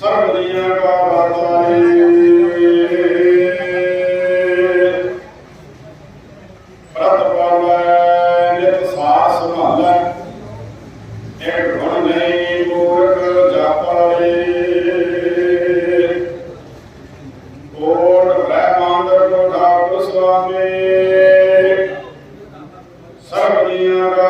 ਸਰਬ ਦੁਨੀਆ ਕਾ ਬਾਤਾਰੇ ਪ੍ਰਤ ਪਾਵੈ ਨਿਤ ਸਾਸ ਸੰਭਾਲੈ। ਇੱਕ ਗੁਣ ਨਹੀਂ, ਮੂਰਖ ਜਾਪਾਰੇ ਕੋਟ ਬ੍ਰਹਮੰਡ ਕੋ ਠਾਕੁਰ ਸੁਆਮੀ। ਸਰਬ ਦੁਨੀਆ ਕਾ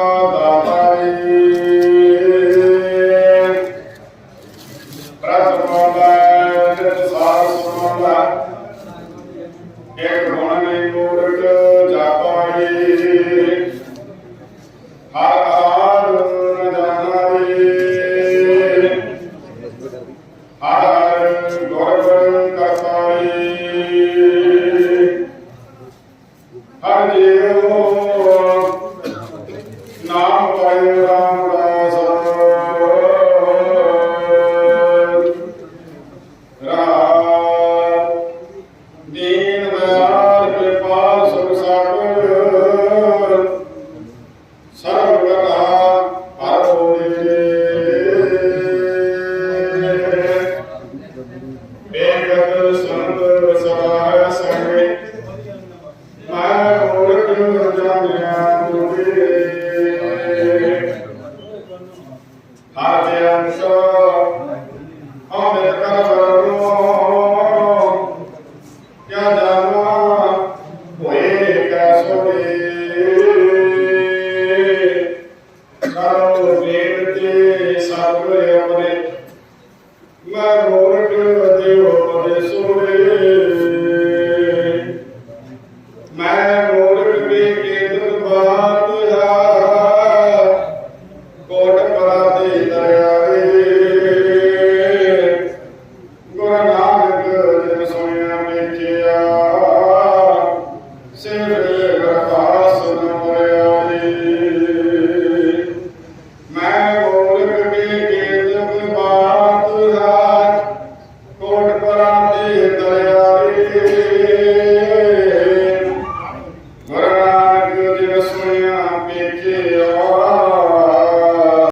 ਇੱਕ ਗੁਣ ਨਹੀਂ ਮੂਰਖ ਜਾਪਾਏ ਹਰ ਹਾਲ ਨ ਜਾਣਾਏ ਹਰ ਹਰ ਗੁਰ ਕਰਤਾਏ ਹਰ ਜੀਉ Begatu Sampur Sahara Sangre मैं मोर देव सूर्य